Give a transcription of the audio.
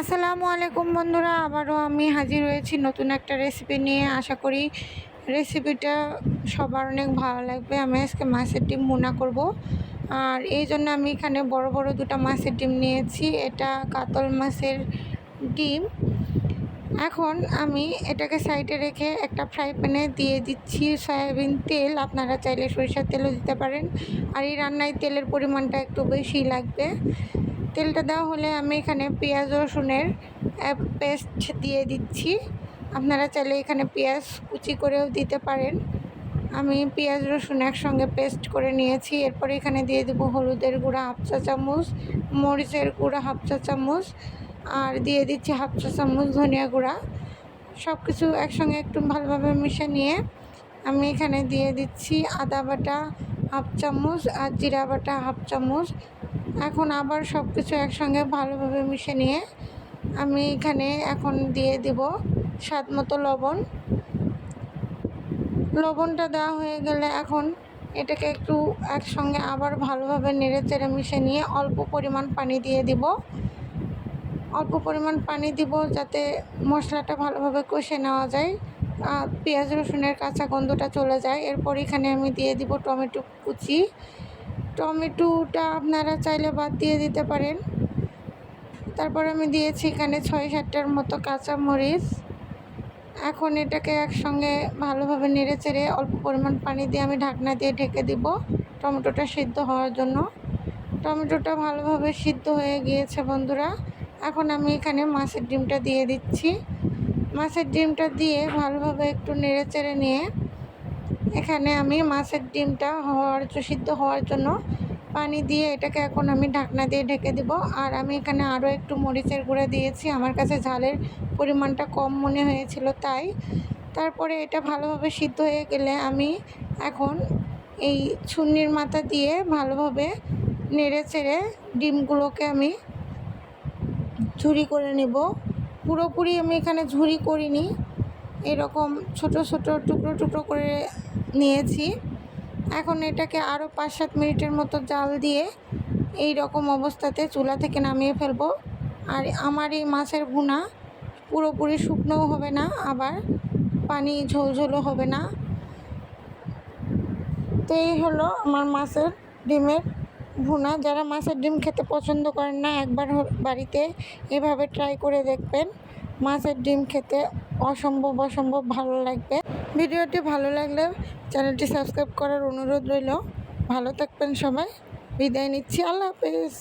আসসালামু আলাইকুম বন্ধুরা, আবারও আমি হাজির হয়েছি নতুন একটা রেসিপি নিয়ে। আশা করি রেসিপিটা সবার অনেক ভালো লাগবে। আমি আজকে মাছের ডিম মুনা করব। আর এই জন্য আমি এখানে বড় বড় দুটো মাছের ডিম নিয়েছি। এটা কাতল মাছের ডিম। এখন আমি এটাকে সাইডে রেখে একটা ফ্রাই প্যানে দিয়ে দিচ্ছি সয়াবিন তেল। আপনারা চাইলে সরিষার তেলও দিতে পারেন। আর এই রান্নায় তেলের পরিমাণটা একটু বেশি লাগবে। তেলটা দেওয়া হলে আমি এখানে পেঁয়াজ, রসুনের পেস্ট দিয়ে দিচ্ছি। আপনারা চাইলে এখানে পেঁয়াজ কুচি করেও দিতে পারেন। আমি পেঁয়াজ, রসুন একসঙ্গে পেস্ট করে নিয়েছি। এরপর এখানে দিয়ে দেবো হলুদের গুঁড়া হাফ চা চামচ, মরিচের গুঁড়া হাফ চা চামচ, আর দিয়ে দিচ্ছি হাফ চা চামচ ধনিয়া গুঁড়া। সব কিছু একসঙ্গে একটু ভালোভাবে মিশে নিয়ে আমি এখানে দিয়ে দিচ্ছি আদা বাটা হাফ চামচ আর জিরা বাটা হাফ চামচ। এখন আবার সব কিছু একসঙ্গে ভালোভাবে মিশে নিয়ে আমি এখানে এখন দিয়ে দেব স্বাদ মতো লবণ। লবণটা দেওয়া হয়ে গেলে এখন এটাকে একটু একসঙ্গে আবার ভালোভাবে নেড়ে চেড়ে মিশে নিয়ে অল্প পরিমাণ পানি দিয়ে দিব। অল্প পরিমাণ পানি দিব যাতে মশলাটা ভালোভাবে কষে নেওয়া যায় পেঁয়াজ রসুনের কাঁচা গন্ধটা চলে যায়। এরপর এখানে আমি দিয়ে দিব টমেটো কুচি। টমেটোটা আপনারা চাইলে বাদ দিয়ে দিতে পারেন। তারপর আমি দিয়েছি এখানে ছয় সাতটার মতো কাঁচা মরিচ এখন এটাকে একসঙ্গে ভালোভাবে নেড়ে চেড়ে অল্প পরিমাণ পানি দিয়ে আমি ঢাকনা দিয়ে ঢেকে দিব টমেটোটা সিদ্ধ হওয়ার জন্য। টমেটোটা ভালোভাবে সিদ্ধ হয়ে গিয়েছে বন্ধুরা। এখন আমি এখানে মাছের ডিমটা দিয়ে দিচ্ছি। মাছের ডিমটা দিয়ে ভালোভাবে একটু নেড়ে চেড়ে নিয়ে এখানে আমি মাছের ডিমটা হওয়ার সিদ্ধ হওয়ার জন্য পানি দিয়ে এটাকে এখন আমি ঢাকনা দিয়ে ঢেকে দিব। আর আমি এখানে আরও একটু মরিচের গুঁড়া দিয়েছি। আমার কাছে ঝালের পরিমাণটা কম মনে হয়েছিল তাই। তারপরে এটা ভালোভাবে সিদ্ধ হয়ে গেলে আমি এখন এই ছুন্নির মাথা দিয়ে ভালোভাবে নেড়ে চেড়ে ডিমগুলোকে আমি ঝুরি করে নেব। পুরোপুরি আমি এখানে ঝুরি করিনি। এরকম ছোট ছোট টুকরো টুকরো করে নিয়েছি। এখন এটাকে আরও পাঁচ সাত মিনিটের মতো জাল দিয়ে এই রকম অবস্থাতে চুলা থেকে নামিয়ে ফেলব। আর আমার এই মাছের ভুনা পুরোপুরি শুকনোও হবে না, আবার পানি ঝোলঝোলও হবে না। তো এই হলো আমার মাছের ডিমের ভুনা। যারা মাছের ডিম খেতে পছন্দ করেন না, একবার বাড়িতে এভাবে ট্রাই করে দেখবেন। মাছের ডিম খেতে অসম্ভব অসম্ভব ভালো লাগবে। ভিডিওটি ভালো লাগলে চ্যানেলটি সাবস্ক্রাইব করার অনুরোধ রইল। ভালো থাকবেন সবাই। বিদায় নিচ্ছি। আল্লাহ হাফেজ।